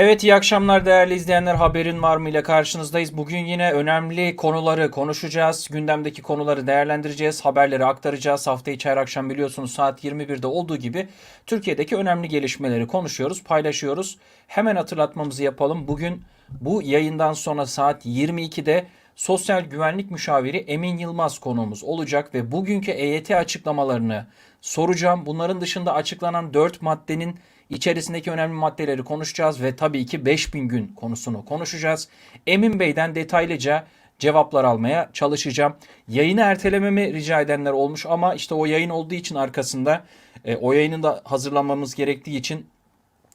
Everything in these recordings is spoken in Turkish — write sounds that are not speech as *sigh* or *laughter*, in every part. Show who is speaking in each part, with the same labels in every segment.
Speaker 1: Evet iyi akşamlar değerli izleyenler haberin var mı ile karşınızdayız. Bugün yine önemli konuları konuşacağız. Gündemdeki konuları değerlendireceğiz. Haberleri aktaracağız. Hafta içi her akşam biliyorsunuz saat 21'de olduğu gibi Türkiye'deki önemli gelişmeleri konuşuyoruz, paylaşıyoruz. Hemen hatırlatmamızı yapalım. Bugün bu yayından sonra saat 22'de Sosyal Güvenlik Müşaviri Emin Yılmaz konuğumuz olacak ve bugünkü EYT açıklamalarını soracağım. Bunların dışında açıklanan 4 maddenin içerisindeki önemli maddeleri konuşacağız ve tabii ki 5000 gün konusunu konuşacağız. Emin Bey'den detaylıca cevaplar almaya çalışacağım. Yayını ertelememi rica edenler olmuş ama işte o yayın olduğu için arkasında e, o yayının da hazırlanmamız gerektiği için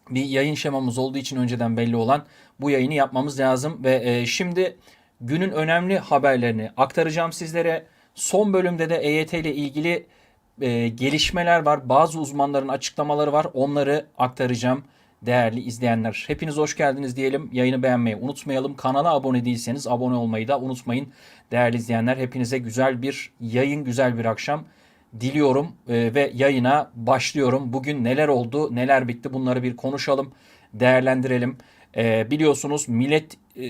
Speaker 1: bir yayın şemamız olduğu için önceden belli olan bu yayını yapmamız lazım ve e, şimdi günün önemli haberlerini aktaracağım sizlere. Son bölümde de EYT ile ilgili e, gelişmeler var. Bazı uzmanların açıklamaları var. Onları aktaracağım değerli izleyenler. Hepiniz hoş geldiniz diyelim. Yayını beğenmeyi unutmayalım. Kanala abone değilseniz abone olmayı da unutmayın. Değerli izleyenler hepinize güzel bir yayın, güzel bir akşam diliyorum E, ve yayına başlıyorum. Bugün neler oldu, neler bitti bunları bir konuşalım, değerlendirelim. E, biliyorsunuz Millet e,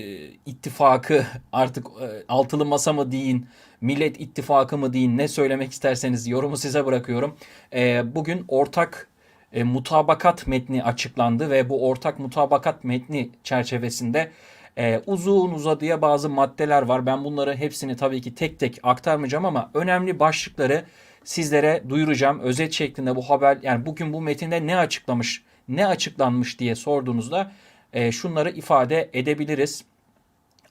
Speaker 1: İttifakı *laughs* artık e, altılı masa mı deyin, Millet İttifakı mı deyin ne söylemek isterseniz yorumu size bırakıyorum. E, bugün ortak e, mutabakat metni açıklandı ve bu ortak mutabakat metni çerçevesinde e, uzun uzadıya bazı maddeler var. Ben bunları hepsini tabii ki tek tek aktarmayacağım ama önemli başlıkları sizlere duyuracağım. Özet şeklinde bu haber yani bugün bu metinde ne açıklamış, ne açıklanmış diye sorduğunuzda e, şunları ifade edebiliriz.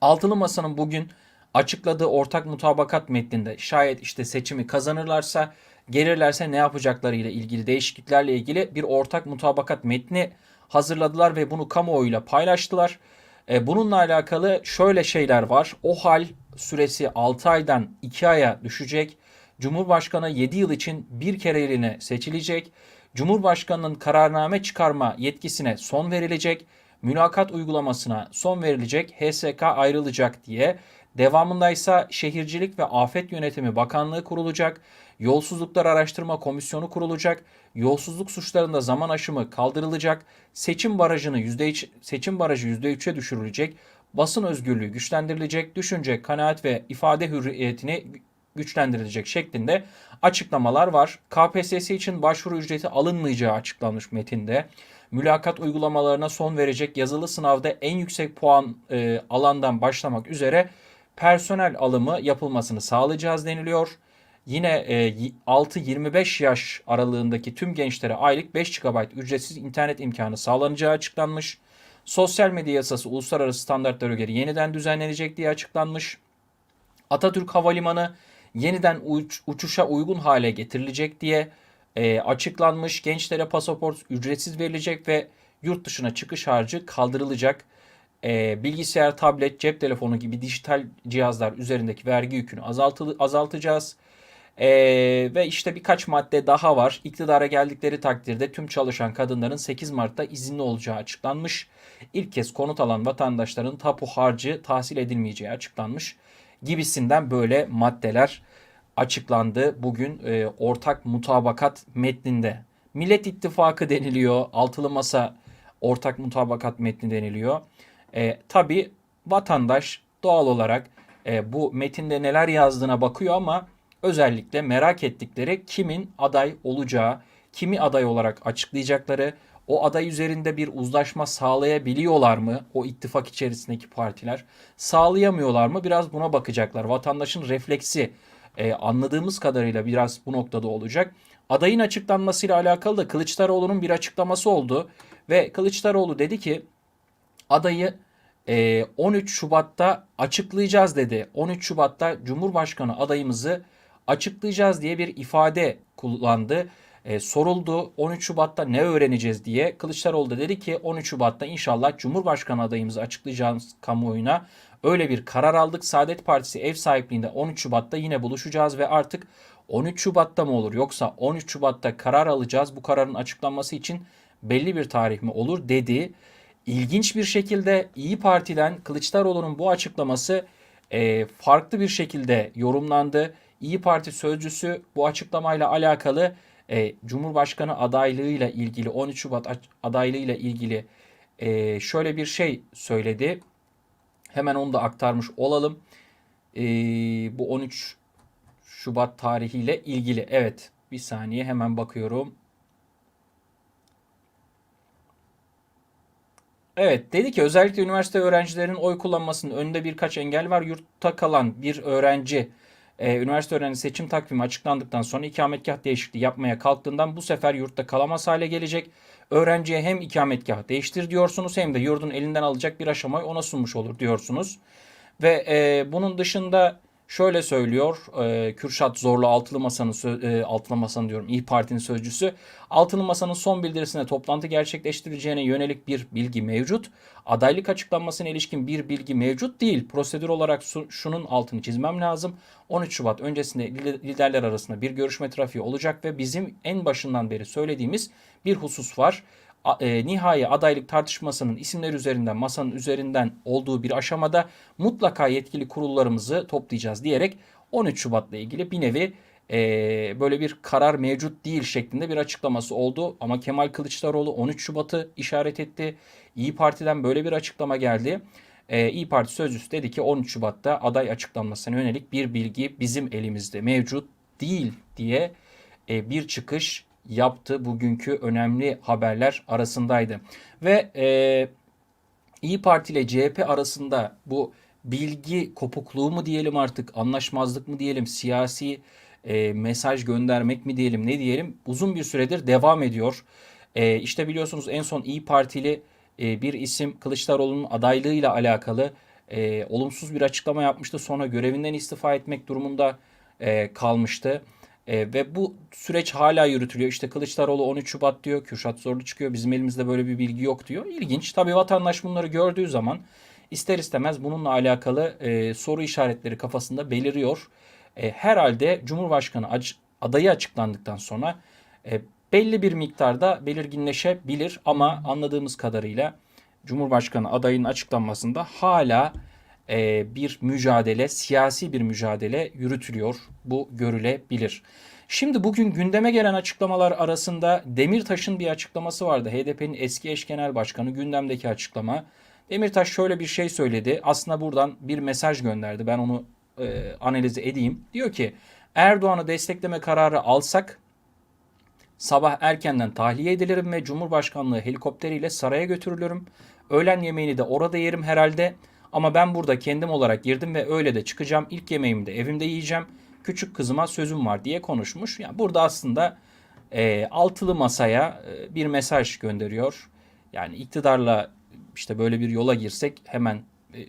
Speaker 1: Altılı Masa'nın bugün açıkladığı ortak mutabakat metninde şayet işte seçimi kazanırlarsa gelirlerse ne yapacakları ile ilgili değişikliklerle ilgili bir ortak mutabakat metni hazırladılar ve bunu kamuoyuyla paylaştılar. E, bununla alakalı şöyle şeyler var. O hal süresi 6 aydan 2 aya düşecek. Cumhurbaşkanı 7 yıl için bir kereliğine seçilecek. Cumhurbaşkanının kararname çıkarma yetkisine son verilecek. Mülakat uygulamasına son verilecek. HSK ayrılacak diye. Devamında ise Şehircilik ve Afet Yönetimi Bakanlığı kurulacak. Yolsuzluklar Araştırma Komisyonu kurulacak. Yolsuzluk suçlarında zaman aşımı kaldırılacak. Seçim barajını %3 seçim barajı %3'e düşürülecek. Basın özgürlüğü güçlendirilecek. Düşünce, kanaat ve ifade hürriyetini güçlendirilecek şeklinde açıklamalar var. KPSS için başvuru ücreti alınmayacağı açıklanmış metinde. Mülakat uygulamalarına son verecek yazılı sınavda en yüksek puan e, alandan başlamak üzere personel alımı yapılmasını sağlayacağız deniliyor. Yine e, 6-25 yaş aralığındaki tüm gençlere aylık 5 GB ücretsiz internet imkanı sağlanacağı açıklanmış. Sosyal medya yasası uluslararası standartlara göre yeniden düzenlenecek diye açıklanmış. Atatürk Havalimanı yeniden uç, uçuşa uygun hale getirilecek diye e, açıklanmış. Gençlere pasaport ücretsiz verilecek ve yurt dışına çıkış harcı kaldırılacak. E, bilgisayar, tablet, cep telefonu gibi dijital cihazlar üzerindeki vergi yükünü azaltı, azaltacağız. E, ve işte birkaç madde daha var. İktidara geldikleri takdirde tüm çalışan kadınların 8 Mart'ta izinli olacağı açıklanmış. İlk kez konut alan vatandaşların tapu harcı tahsil edilmeyeceği açıklanmış. Gibisinden böyle maddeler açıklandı bugün e, ortak mutabakat metninde. Millet İttifakı deniliyor. Altılı Masa ortak mutabakat metni deniliyor. E, Tabi vatandaş doğal olarak e, bu metinde neler yazdığına bakıyor ama özellikle merak ettikleri kimin aday olacağı, kimi aday olarak açıklayacakları, o aday üzerinde bir uzlaşma sağlayabiliyorlar mı? O ittifak içerisindeki partiler sağlayamıyorlar mı? Biraz buna bakacaklar. Vatandaşın refleksi e, anladığımız kadarıyla biraz bu noktada olacak. Adayın açıklanmasıyla alakalı da Kılıçdaroğlu'nun bir açıklaması oldu ve Kılıçdaroğlu dedi ki adayı e, 13 Şubat'ta açıklayacağız dedi. 13 Şubat'ta Cumhurbaşkanı adayımızı açıklayacağız diye bir ifade kullandı. E, soruldu 13 Şubat'ta ne öğreneceğiz diye. Kılıçdaroğlu da dedi ki 13 Şubat'ta inşallah Cumhurbaşkanı adayımızı açıklayacağız kamuoyuna. Öyle bir karar aldık. Saadet Partisi ev sahipliğinde 13 Şubat'ta yine buluşacağız ve artık 13 Şubat'ta mı olur yoksa 13 Şubat'ta karar alacağız. Bu kararın açıklanması için belli bir tarih mi olur dedi. İlginç bir şekilde İyi Parti'den Kılıçdaroğlu'nun bu açıklaması e, farklı bir şekilde yorumlandı. İyi Parti sözcüsü bu açıklamayla alakalı e, Cumhurbaşkanı adaylığıyla ilgili 13 Şubat adaylığıyla ilgili e, şöyle bir şey söyledi. Hemen onu da aktarmış olalım. E, bu 13 Şubat tarihiyle ilgili. Evet bir saniye hemen bakıyorum. Evet dedi ki özellikle üniversite öğrencilerinin oy kullanmasının önünde birkaç engel var. Yurtta kalan bir öğrenci e, üniversite öğrenci seçim takvimi açıklandıktan sonra ikametgah değişikliği yapmaya kalktığından bu sefer yurtta kalamaz hale gelecek. Öğrenciye hem ikametgah değiştir diyorsunuz hem de yurdun elinden alacak bir aşamayı ona sunmuş olur diyorsunuz. Ve e, bunun dışında şöyle söylüyor e, Kürşat Zorlu Altılı Masa'nın e, Altılı Masa'nın diyorum İyi Parti'nin sözcüsü. Altılı Masa'nın son bildirisinde toplantı gerçekleştirileceğine yönelik bir bilgi mevcut. Adaylık açıklanmasına ilişkin bir bilgi mevcut değil. Prosedür olarak su- şunun altını çizmem lazım. 13 Şubat öncesinde lider- liderler arasında bir görüşme trafiği olacak ve bizim en başından beri söylediğimiz bir husus var. E, nihai adaylık tartışmasının isimler üzerinden masanın üzerinden olduğu bir aşamada mutlaka yetkili kurullarımızı toplayacağız diyerek 13 Şubat'la ilgili bir nevi e, böyle bir karar mevcut değil şeklinde bir açıklaması oldu. Ama Kemal Kılıçdaroğlu 13 Şubat'ı işaret etti. İyi Parti'den böyle bir açıklama geldi. E, İyi Parti sözcüsü dedi ki 13 Şubat'ta aday açıklanmasına yönelik bir bilgi bizim elimizde mevcut değil diye e, bir çıkış yaptı. Bugünkü önemli haberler arasındaydı. Ve e, İyi Parti ile CHP arasında bu bilgi kopukluğu mu diyelim artık, anlaşmazlık mı diyelim, siyasi e, mesaj göndermek mi diyelim, ne diyelim uzun bir süredir devam ediyor. E, işte biliyorsunuz en son İyi Partili e, bir isim Kılıçdaroğlu'nun adaylığıyla alakalı e, olumsuz bir açıklama yapmıştı. Sonra görevinden istifa etmek durumunda e, kalmıştı. E, ve bu süreç hala yürütülüyor. İşte Kılıçdaroğlu 13 Şubat diyor, Kürşat Zorlu çıkıyor. Bizim elimizde böyle bir bilgi yok diyor. İlginç. Tabii vatandaş bunları gördüğü zaman ister istemez bununla alakalı e, soru işaretleri kafasında beliriyor. E, herhalde Cumhurbaşkanı adayı açıklandıktan sonra e, belli bir miktarda belirginleşebilir ama anladığımız kadarıyla Cumhurbaşkanı adayının açıklanmasında hala e, bir mücadele, siyasi bir mücadele yürütülüyor. Bu görülebilir. Şimdi bugün gündeme gelen açıklamalar arasında Demirtaş'ın bir açıklaması vardı. HDP'nin eski eş genel başkanı gündemdeki açıklama. Demirtaş şöyle bir şey söyledi. Aslında buradan bir mesaj gönderdi. Ben onu e, analize edeyim. Diyor ki Erdoğan'ı destekleme kararı alsak Sabah erkenden tahliye edilirim ve Cumhurbaşkanlığı helikopteriyle saraya götürülürüm. Öğlen yemeğini de orada yerim herhalde. Ama ben burada kendim olarak girdim ve öyle de çıkacağım. İlk yemeğimi de evimde yiyeceğim. Küçük kızıma sözüm var diye konuşmuş. Yani burada aslında e, altılı masaya e, bir mesaj gönderiyor. Yani iktidarla işte böyle bir yola girsek hemen e,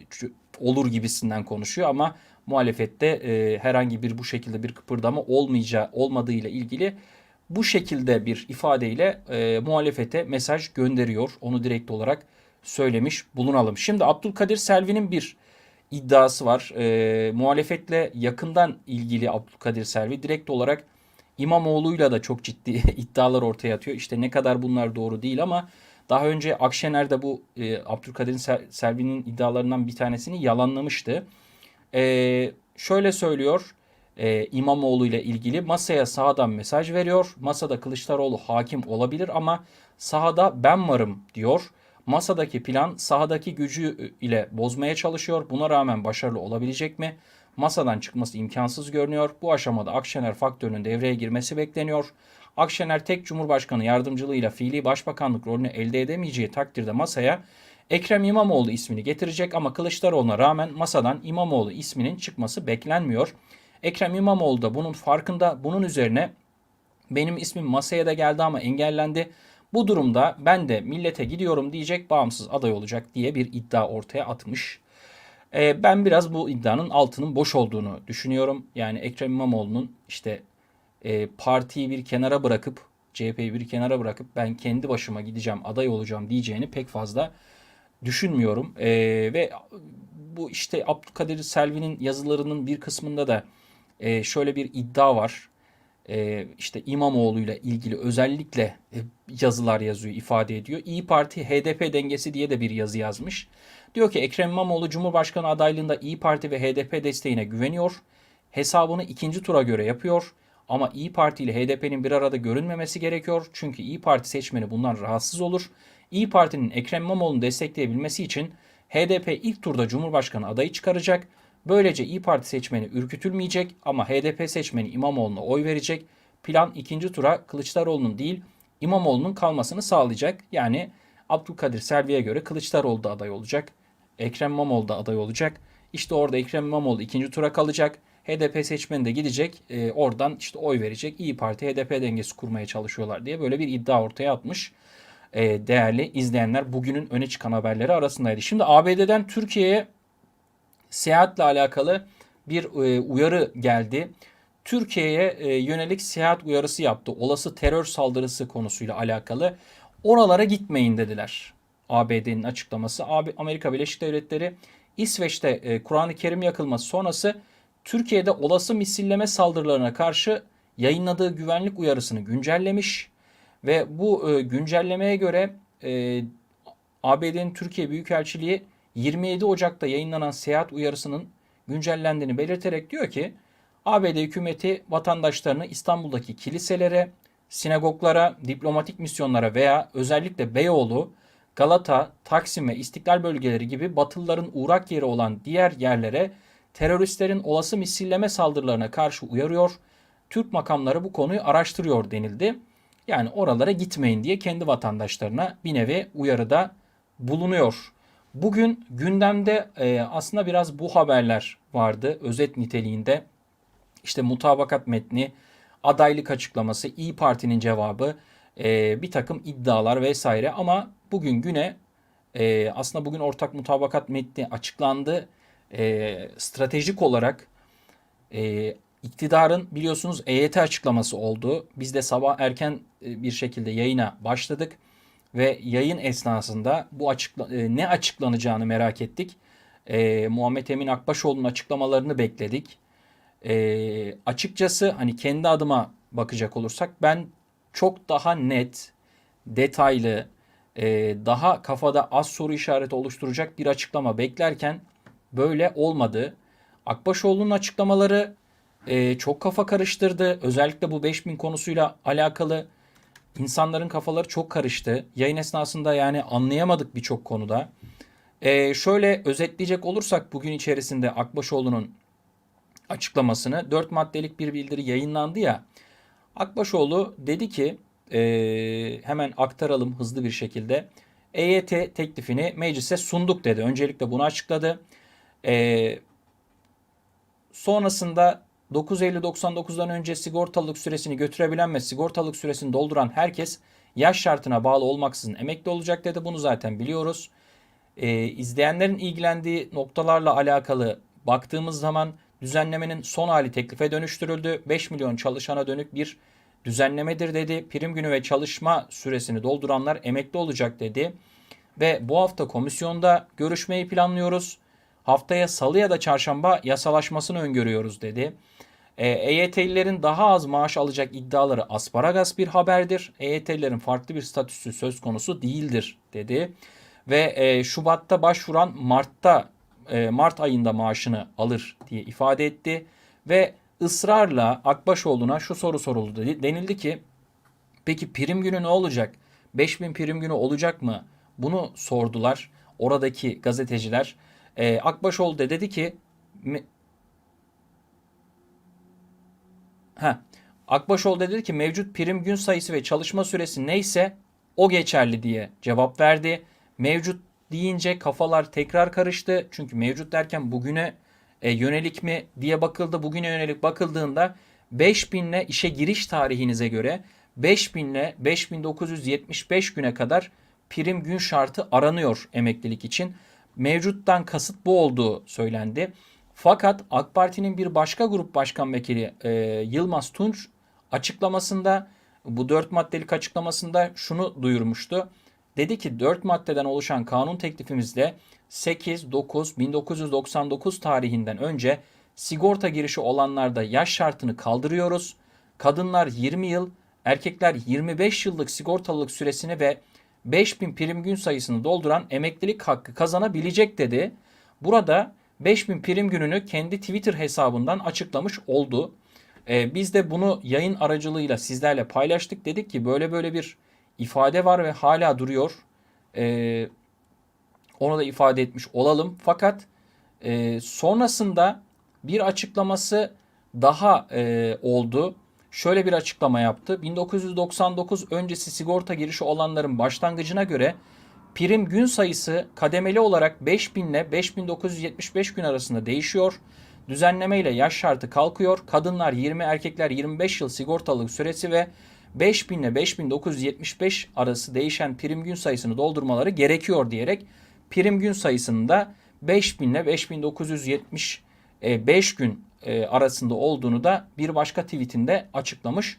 Speaker 1: olur gibisinden konuşuyor ama muhalefette e, herhangi bir bu şekilde bir kıpırdama olmayacağı olmadığıyla ilgili bu şekilde bir ifadeyle e, muhalefete mesaj gönderiyor. Onu direkt olarak söylemiş bulunalım. Şimdi Abdülkadir Selvi'nin bir iddiası var. E, muhalefetle yakından ilgili Abdülkadir Selvi direkt olarak İmamoğlu'yla da çok ciddi *laughs* iddialar ortaya atıyor. İşte ne kadar bunlar doğru değil ama daha önce Akşener de bu e, Abdülkadir Sel- Selvi'nin iddialarından bir tanesini yalanlamıştı. Ee, şöyle söylüyor e, İmamoğlu ile ilgili masaya sağdan mesaj veriyor. Masada Kılıçdaroğlu hakim olabilir ama sahada ben varım diyor. Masadaki plan sahadaki gücü ile bozmaya çalışıyor. Buna rağmen başarılı olabilecek mi? Masadan çıkması imkansız görünüyor. Bu aşamada Akşener faktörünün devreye girmesi bekleniyor. Akşener tek Cumhurbaşkanı yardımcılığıyla fiili başbakanlık rolünü elde edemeyeceği takdirde masaya Ekrem İmamoğlu ismini getirecek ama Kılıçdaroğlu'na rağmen masadan İmamoğlu isminin çıkması beklenmiyor. Ekrem İmamoğlu da bunun farkında. Bunun üzerine benim ismim masaya da geldi ama engellendi. Bu durumda ben de millete gidiyorum diyecek bağımsız aday olacak diye bir iddia ortaya atmış. Ee, ben biraz bu iddianın altının boş olduğunu düşünüyorum. Yani Ekrem İmamoğlu'nun işte e, partiyi bir kenara bırakıp CHP'yi bir kenara bırakıp ben kendi başıma gideceğim aday olacağım diyeceğini pek fazla düşünmüyorum. Ee, ve bu işte Abdülkadir Selvi'nin yazılarının bir kısmında da e, şöyle bir iddia var. E, işte İmamoğlu ile ilgili özellikle yazılar yazıyor, ifade ediyor. İyi Parti HDP dengesi diye de bir yazı yazmış. Diyor ki Ekrem İmamoğlu Cumhurbaşkanı adaylığında İyi Parti ve HDP desteğine güveniyor. Hesabını ikinci tura göre yapıyor. Ama İyi Parti ile HDP'nin bir arada görünmemesi gerekiyor. Çünkü İyi Parti seçmeni bundan rahatsız olur. İyi Parti'nin Ekrem İmamoğlu'nu destekleyebilmesi için HDP ilk turda Cumhurbaşkanı adayı çıkaracak. Böylece İyi Parti seçmeni ürkütülmeyecek ama HDP seçmeni İmamoğlu'na oy verecek. Plan ikinci tura Kılıçdaroğlu'nun değil İmamoğlu'nun kalmasını sağlayacak. Yani Abdülkadir Selvi'ye göre Kılıçdaroğlu da aday olacak. Ekrem İmamoğlu da aday olacak. İşte orada Ekrem İmamoğlu ikinci tura kalacak. HDP seçmeni de gidecek. E, oradan işte oy verecek. İyi Parti HDP dengesi kurmaya çalışıyorlar diye böyle bir iddia ortaya atmış. E, değerli izleyenler bugünün öne çıkan haberleri arasındaydı. Şimdi ABD'den Türkiye'ye seyahatle alakalı bir e, uyarı geldi. Türkiye'ye e, yönelik seyahat uyarısı yaptı. Olası terör saldırısı konusuyla alakalı. Oralara gitmeyin dediler. ABD'nin açıklaması. Amerika Birleşik Devletleri İsveç'te e, Kur'an-ı Kerim yakılması sonrası Türkiye'de olası misilleme saldırılarına karşı yayınladığı güvenlik uyarısını güncellemiş ve bu güncellemeye göre ABD'nin Türkiye Büyükelçiliği 27 Ocak'ta yayınlanan seyahat uyarısının güncellendiğini belirterek diyor ki ABD hükümeti vatandaşlarını İstanbul'daki kiliselere, sinagoglara, diplomatik misyonlara veya özellikle Beyoğlu, Galata, Taksim ve İstiklal bölgeleri gibi Batılıların uğrak yeri olan diğer yerlere teröristlerin olası misilleme saldırılarına karşı uyarıyor. Türk makamları bu konuyu araştırıyor denildi. Yani oralara gitmeyin diye kendi vatandaşlarına bir nevi uyarıda bulunuyor. Bugün gündemde e, aslında biraz bu haberler vardı özet niteliğinde. İşte mutabakat metni, adaylık açıklaması, İyi Parti'nin cevabı, e, bir takım iddialar vesaire. Ama bugün güne e, aslında bugün ortak mutabakat metni açıklandı. E, stratejik olarak e, iktidarın biliyorsunuz EYT açıklaması oldu. Biz de sabah erken e, bir şekilde yayına başladık ve yayın esnasında bu açıkla, e, ne açıklanacağını merak ettik. E, Muhammed Emin Akbaşoğlu'nun açıklamalarını bekledik. E, açıkçası hani kendi adıma bakacak olursak ben çok daha net, detaylı, e, daha kafada az soru işareti oluşturacak bir açıklama beklerken böyle olmadı. Akbaşoğlu'nun açıklamaları e, çok kafa karıştırdı. Özellikle bu 5000 konusuyla alakalı insanların kafaları çok karıştı. Yayın esnasında yani anlayamadık birçok konuda. E, şöyle özetleyecek olursak bugün içerisinde Akbaşoğlu'nun açıklamasını 4 maddelik bir bildiri yayınlandı ya. Akbaşoğlu dedi ki e, hemen aktaralım hızlı bir şekilde. EYT teklifini meclise sunduk dedi. Öncelikle bunu açıkladı. E, sonrasında 9 Eylül 99'dan önce sigortalılık süresini götürebilen ve sigortalılık süresini dolduran herkes yaş şartına bağlı olmaksızın emekli olacak dedi. Bunu zaten biliyoruz. E, izleyenlerin ilgilendiği noktalarla alakalı baktığımız zaman düzenlemenin son hali teklife dönüştürüldü. 5 milyon çalışana dönük bir düzenlemedir dedi. Prim günü ve çalışma süresini dolduranlar emekli olacak dedi. Ve bu hafta komisyonda görüşmeyi planlıyoruz. Haftaya salı ya da çarşamba yasalaşmasını öngörüyoruz dedi. E, EYT'lilerin daha az maaş alacak iddiaları asparagas bir haberdir. EYT'lilerin farklı bir statüsü söz konusu değildir dedi. Ve e, Şubat'ta başvuran Mart'ta e, Mart ayında maaşını alır diye ifade etti. Ve ısrarla Akbaşoğlu'na şu soru soruldu. Denildi ki peki prim günü ne olacak? 5000 prim günü olacak mı? Bunu sordular oradaki gazeteciler. Ee, Akbaşoğlu da dedi ki ha, Akbaşoğlu dedi ki mevcut prim gün sayısı ve çalışma süresi neyse o geçerli diye cevap verdi. Mevcut deyince kafalar tekrar karıştı. Çünkü mevcut derken bugüne e, yönelik mi diye bakıldı. Bugüne yönelik bakıldığında 5000 ile işe giriş tarihinize göre 5000 ile 5975 güne kadar prim gün şartı aranıyor emeklilik için. Mevcuttan kasıt bu olduğu söylendi. Fakat AK Parti'nin bir başka grup başkan vekili e, Yılmaz Tunç açıklamasında bu dört maddelik açıklamasında şunu duyurmuştu. Dedi ki 4 maddeden oluşan kanun teklifimizde 8-9-1999 tarihinden önce sigorta girişi olanlarda yaş şartını kaldırıyoruz. Kadınlar 20 yıl, erkekler 25 yıllık sigortalılık süresini ve 5000 prim gün sayısını dolduran emeklilik hakkı kazanabilecek dedi. Burada 5000 prim gününü kendi Twitter hesabından açıklamış oldu. Ee, biz de bunu yayın aracılığıyla sizlerle paylaştık. Dedik ki böyle böyle bir ifade var ve hala duruyor. E, onu da ifade etmiş olalım. Fakat e, sonrasında bir açıklaması daha e, oldu. Şöyle bir açıklama yaptı. 1999 öncesi sigorta girişi olanların başlangıcına göre prim gün sayısı kademeli olarak 5000 ile 5975 gün arasında değişiyor. Düzenleme ile yaş şartı kalkıyor. Kadınlar 20, erkekler 25 yıl sigortalık süresi ve 5000 ile 5975 arası değişen prim gün sayısını doldurmaları gerekiyor diyerek prim gün sayısını da 5000 ile 5975 5 gün e, arasında olduğunu da bir başka tweetinde açıklamış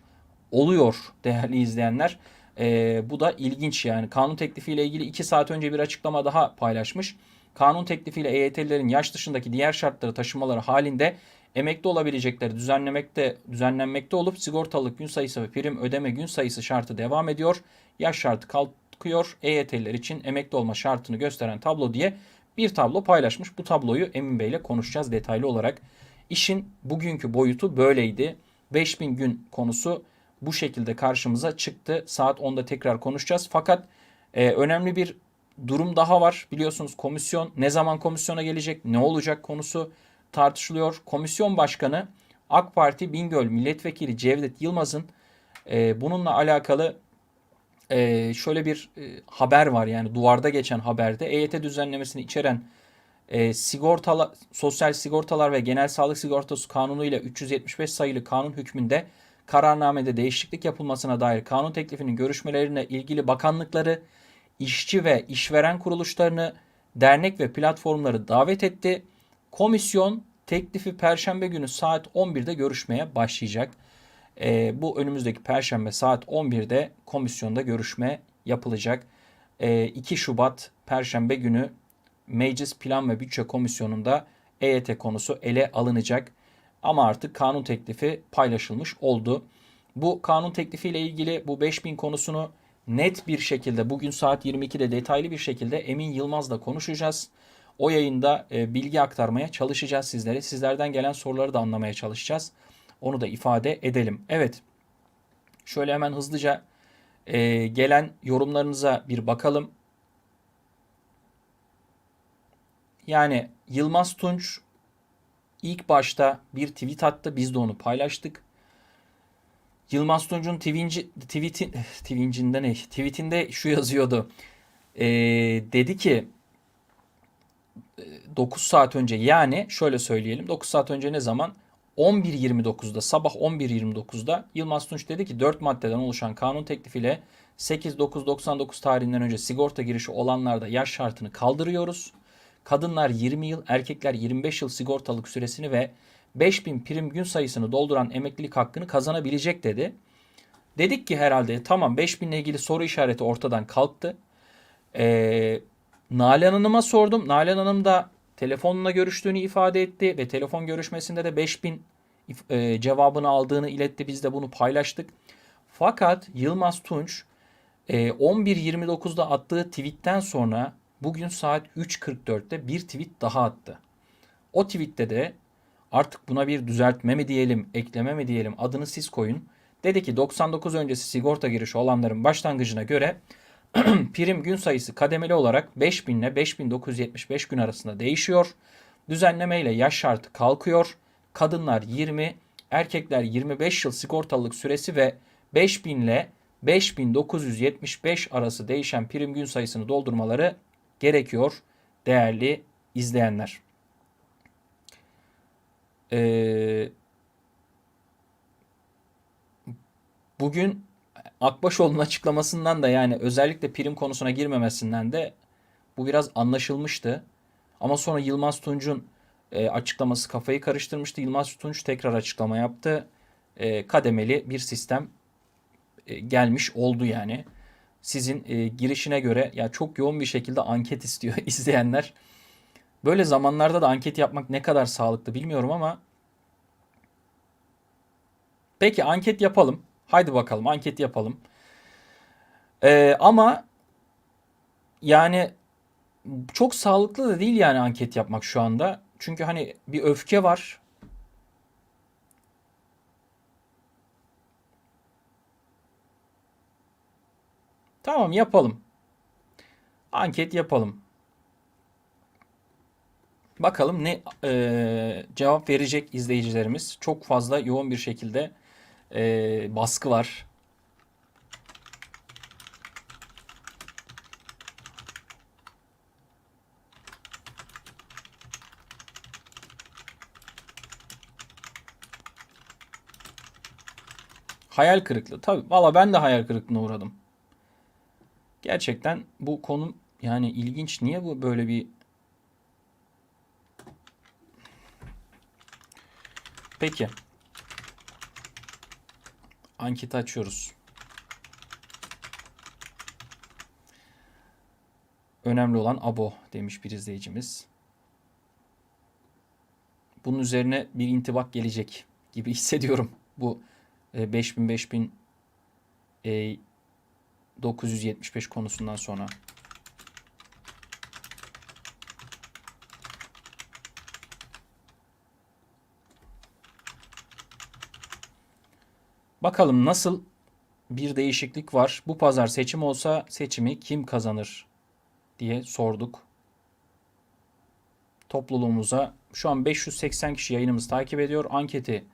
Speaker 1: oluyor değerli izleyenler. E, bu da ilginç yani. Kanun teklifiyle ilgili 2 saat önce bir açıklama daha paylaşmış. Kanun teklifiyle EYT'lilerin yaş dışındaki diğer şartları taşımaları halinde emekli olabilecekleri düzenlemekte düzenlenmekte olup sigortalılık gün sayısı ve prim ödeme gün sayısı şartı devam ediyor. Yaş şartı kalkıyor. EYT'liler için emekli olma şartını gösteren tablo diye bir tablo paylaşmış. Bu tabloyu Emin Bey ile konuşacağız detaylı olarak. İşin bugünkü boyutu böyleydi. 5000 gün konusu bu şekilde karşımıza çıktı. Saat 10'da tekrar konuşacağız. Fakat e, önemli bir durum daha var. Biliyorsunuz komisyon ne zaman komisyona gelecek, ne olacak konusu tartışılıyor. Komisyon başkanı AK Parti Bingöl Milletvekili Cevdet Yılmaz'ın e, bununla alakalı e, şöyle bir e, haber var yani duvarda geçen haberde EYT düzenlemesini içeren e, sigortalar, sosyal sigortalar ve genel sağlık sigortası kanunu ile 375 sayılı kanun hükmünde kararnamede değişiklik yapılmasına dair kanun teklifinin görüşmelerine ilgili bakanlıkları, işçi ve işveren kuruluşlarını, dernek ve platformları davet etti. Komisyon teklifi perşembe günü saat 11'de görüşmeye başlayacak. E, bu önümüzdeki perşembe saat 11'de komisyonda görüşme yapılacak. E, 2 Şubat perşembe günü Meclis Plan ve Bütçe Komisyonu'nda EYT konusu ele alınacak. Ama artık kanun teklifi paylaşılmış oldu. Bu kanun teklifiyle ilgili bu 5000 konusunu net bir şekilde bugün saat 22'de detaylı bir şekilde Emin Yılmaz'la konuşacağız. O yayında e, bilgi aktarmaya çalışacağız sizlere. Sizlerden gelen soruları da anlamaya çalışacağız. Onu da ifade edelim. Evet. Şöyle hemen hızlıca e, gelen yorumlarınıza bir bakalım. Yani Yılmaz Tunç ilk başta bir tweet attı. Biz de onu paylaştık. Yılmaz Tunç'un tweet'i, tweet'i, tweet'inde *laughs* ne? Tweet'inde şu yazıyordu. Ee, dedi ki 9 saat önce yani şöyle söyleyelim 9 saat önce ne zaman 11.29'da sabah 11.29'da Yılmaz Tunç dedi ki 4 maddeden oluşan kanun teklifiyle 8.9.99 tarihinden önce sigorta girişi olanlarda yaş şartını kaldırıyoruz. Kadınlar 20 yıl, erkekler 25 yıl sigortalık süresini ve 5000 prim gün sayısını dolduran emeklilik hakkını kazanabilecek dedi. Dedik ki herhalde tamam 5000 ile ilgili soru işareti ortadan kalktı. Ee, Nalan Hanım'a sordum. Nalan Hanım da telefonla görüştüğünü ifade etti ve telefon görüşmesinde de 5000 e, cevabını aldığını iletti. Biz de bunu paylaştık. Fakat Yılmaz Tunç e, 11.29'da attığı tweetten sonra bugün saat 3.44'te bir tweet daha attı. O tweette de artık buna bir düzeltme mi diyelim, ekleme mi diyelim adını siz koyun. Dedi ki 99 öncesi sigorta girişi olanların başlangıcına göre *clears throat* prim gün sayısı kademeli olarak 5000 ile 5975 gün arasında değişiyor. Düzenleme ile yaş şartı kalkıyor. Kadınlar 20, erkekler 25 yıl sigortalılık süresi ve 5000 ile 5975 arası değişen prim gün sayısını doldurmaları gerekiyor değerli izleyenler. Ee, bugün Akbaşoğlu'nun açıklamasından da yani özellikle prim konusuna girmemesinden de bu biraz anlaşılmıştı. Ama sonra Yılmaz Tunç'un e, açıklaması kafayı karıştırmıştı. Yılmaz Tunç tekrar açıklama yaptı. E, kademeli bir sistem e, gelmiş oldu yani. Sizin e, girişine göre ya çok yoğun bir şekilde anket istiyor *laughs* izleyenler. Böyle zamanlarda da anket yapmak ne kadar sağlıklı bilmiyorum ama Peki anket yapalım. Haydi bakalım anket yapalım. Ee, ama yani çok sağlıklı da değil yani anket yapmak şu anda. Çünkü hani bir öfke var. Tamam yapalım. Anket yapalım. Bakalım ne e, cevap verecek izleyicilerimiz. Çok fazla yoğun bir şekilde e, baskı var. Hayal kırıklığı. Tabii valla ben de hayal kırıklığına uğradım. Gerçekten bu konu yani ilginç. Niye bu böyle bir Peki. Anketi açıyoruz. Önemli olan abo demiş bir izleyicimiz. Bunun üzerine bir intibak gelecek gibi *laughs* hissediyorum. Bu e, 5000 5000 e, 975 konusundan sonra. Bakalım nasıl bir değişiklik var. Bu pazar seçim olsa seçimi kim kazanır diye sorduk. Topluluğumuza şu an 580 kişi yayınımızı takip ediyor. Anketi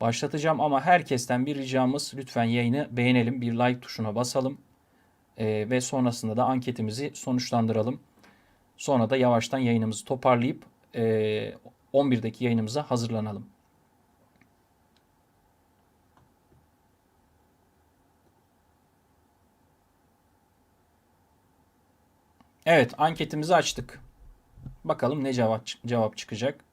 Speaker 1: başlatacağım ama herkesten bir ricamız lütfen yayını beğenelim. Bir like tuşuna basalım. Ee, ve sonrasında da anketimizi sonuçlandıralım. Sonra da yavaştan yayınımızı toparlayıp e, 11'deki yayınımıza hazırlanalım. Evet, anketimizi açtık. Bakalım ne cevap cevap çıkacak.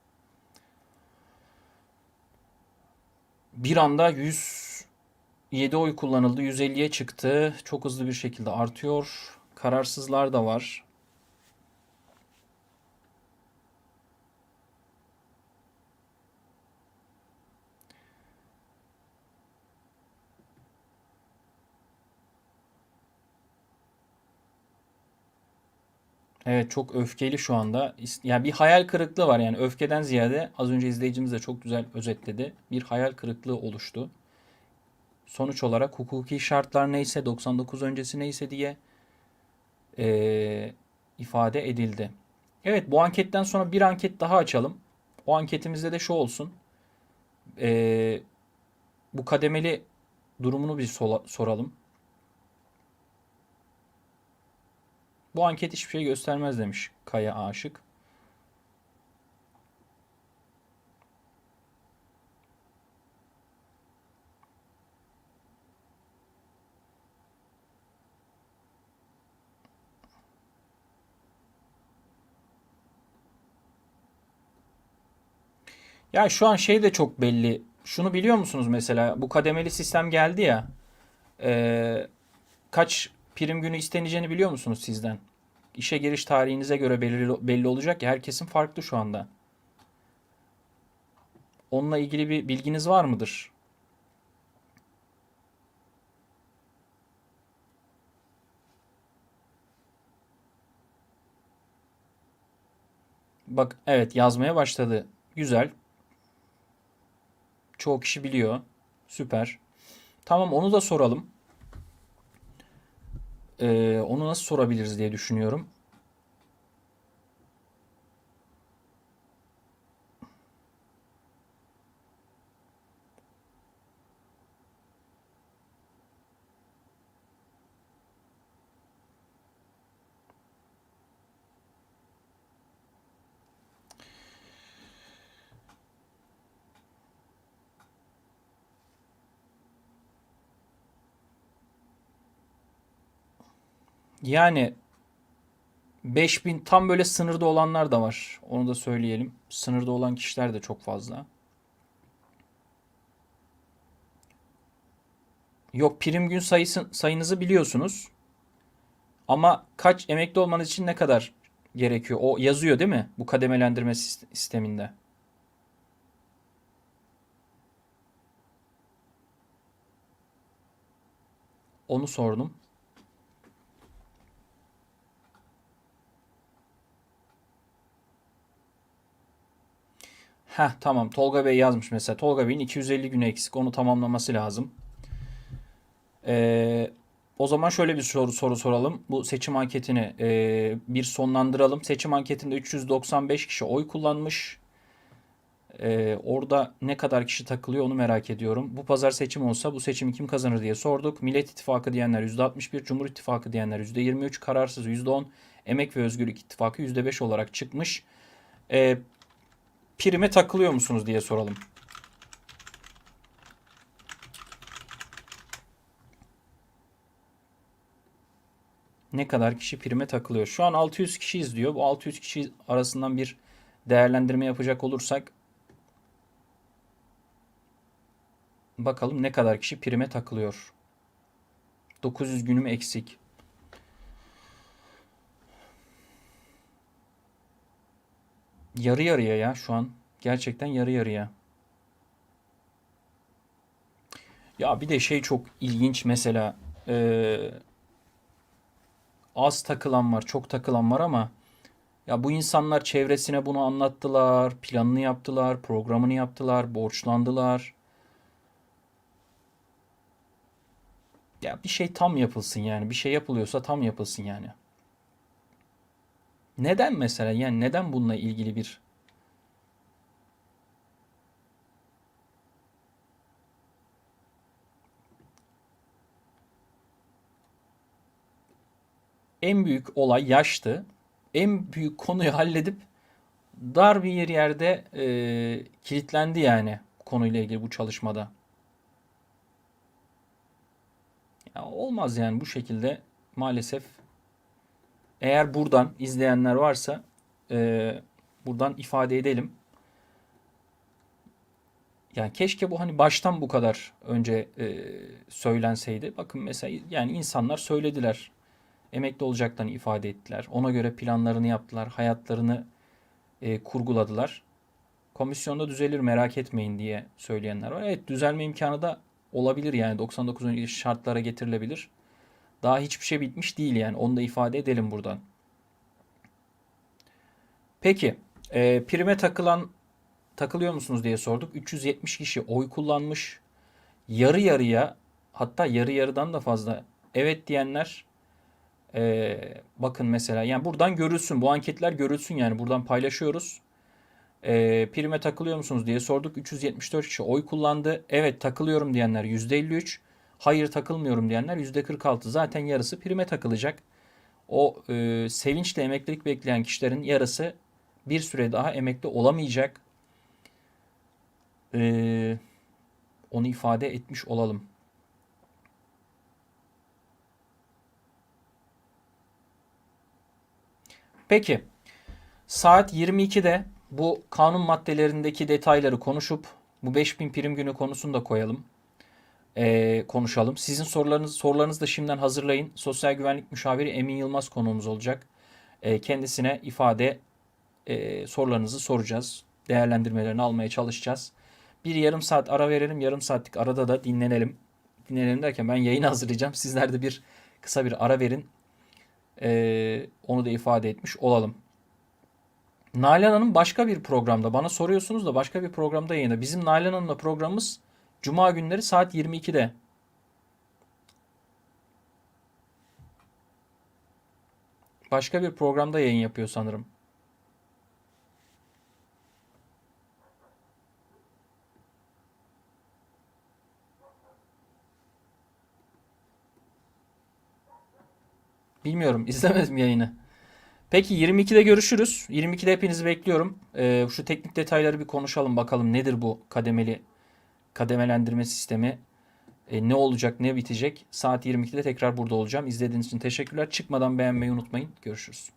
Speaker 1: Bir anda 107 oy kullanıldı. 150'ye çıktı. Çok hızlı bir şekilde artıyor. Kararsızlar da var. Evet çok öfkeli şu anda. Yani bir hayal kırıklığı var yani öfkeden ziyade az önce izleyicimiz de çok güzel özetledi. Bir hayal kırıklığı oluştu. Sonuç olarak hukuki şartlar neyse 99 öncesi neyse diye e, ifade edildi. Evet bu anketten sonra bir anket daha açalım. O anketimizde de şu olsun. E, bu kademeli durumunu bir soralım. Bu anket hiçbir şey göstermez demiş Kaya Aşık. Ya şu an şey de çok belli. Şunu biliyor musunuz mesela? Bu kademeli sistem geldi ya. E, kaç prim günü isteneceğini biliyor musunuz sizden? İşe giriş tarihinize göre belli, belli olacak ya herkesin farklı şu anda. Onunla ilgili bir bilginiz var mıdır? Bak evet yazmaya başladı. Güzel. Çoğu kişi biliyor. Süper. Tamam onu da soralım. Ee, onu nasıl sorabiliriz diye düşünüyorum. Yani 5000 tam böyle sınırda olanlar da var. Onu da söyleyelim. Sınırda olan kişiler de çok fazla. Yok prim gün sayısı, sayınızı biliyorsunuz. Ama kaç emekli olmanız için ne kadar gerekiyor? O yazıyor değil mi? Bu kademelendirme sisteminde. Onu sordum. Heh tamam Tolga Bey yazmış mesela. Tolga Bey'in 250 günü eksik. Onu tamamlaması lazım. Ee, O zaman şöyle bir soru, soru soralım. Bu seçim anketini e, bir sonlandıralım. Seçim anketinde 395 kişi oy kullanmış. E, orada ne kadar kişi takılıyor onu merak ediyorum. Bu pazar seçim olsa bu seçimi kim kazanır diye sorduk. Millet İttifakı diyenler %61, Cumhur İttifakı diyenler %23, kararsız %10, Emek ve Özgürlük İttifakı %5 olarak çıkmış. E, prime takılıyor musunuz diye soralım. ne kadar kişi prime takılıyor. Şu an 600 kişi izliyor. Bu 600 kişi arasından bir değerlendirme yapacak olursak bakalım ne kadar kişi prime takılıyor. 900 günüm eksik. Yarı yarıya ya şu an. Gerçekten yarı yarıya. Ya bir de şey çok ilginç mesela eee az takılan var, çok takılan var ama ya bu insanlar çevresine bunu anlattılar, planını yaptılar, programını yaptılar, borçlandılar. Ya bir şey tam yapılsın yani. Bir şey yapılıyorsa tam yapılsın yani. Neden mesela? Yani neden bununla ilgili bir en büyük olay yaştı. En büyük konuyu *laughs* halledip dar bir yerde e, kilitlendi yani konuyla ilgili bu çalışmada. Ya olmaz yani bu şekilde maalesef. Eğer buradan izleyenler varsa e, buradan ifade edelim. Yani keşke bu hani baştan bu kadar önce e, söylenseydi. Bakın mesela yani insanlar söylediler emekli olacaklarını ifade ettiler. Ona göre planlarını yaptılar, hayatlarını e, kurguladılar. Komisyonda düzelir merak etmeyin diye söyleyenler var. Evet düzelme imkanı da olabilir yani 99. şartlara getirilebilir. Daha hiçbir şey bitmiş değil yani onu da ifade edelim buradan. Peki e, prime takılan takılıyor musunuz diye sorduk. 370 kişi oy kullanmış. Yarı yarıya hatta yarı yarıdan da fazla evet diyenler ee, bakın mesela yani buradan görülsün bu anketler görülsün yani buradan paylaşıyoruz. Ee, prime takılıyor musunuz diye sorduk. 374 kişi oy kullandı. Evet takılıyorum diyenler %53. Hayır takılmıyorum diyenler %46. Zaten yarısı prime takılacak. O e, sevinçle emeklilik bekleyen kişilerin yarısı bir süre daha emekli olamayacak. Ee, onu ifade etmiş olalım. Peki saat 22'de bu kanun maddelerindeki detayları konuşup bu 5000 prim günü konusunu da koyalım. Ee, konuşalım. Sizin sorularınız sorularınızı da şimdiden hazırlayın. Sosyal güvenlik müşaviri Emin Yılmaz konuğumuz olacak. Ee, kendisine ifade e, sorularınızı soracağız. Değerlendirmelerini almaya çalışacağız. Bir yarım saat ara verelim. Yarım saatlik arada da dinlenelim. Dinlenelim derken ben yayını *laughs* hazırlayacağım. Sizler de bir kısa bir ara verin. Ee, onu da ifade etmiş olalım. Nalan Hanım başka bir programda bana soruyorsunuz da başka bir programda yayında. Bizim Nalan Hanım'la programımız Cuma günleri saat 22'de. Başka bir programda yayın yapıyor sanırım. Bilmiyorum. *laughs* İzlemedim yayını. Peki 22'de görüşürüz. 22'de hepinizi bekliyorum. Ee, şu teknik detayları bir konuşalım bakalım nedir bu kademeli kademelendirme sistemi. Ee, ne olacak, ne bitecek. Saat 22'de tekrar burada olacağım. İzlediğiniz için teşekkürler. Çıkmadan beğenmeyi unutmayın. Görüşürüz.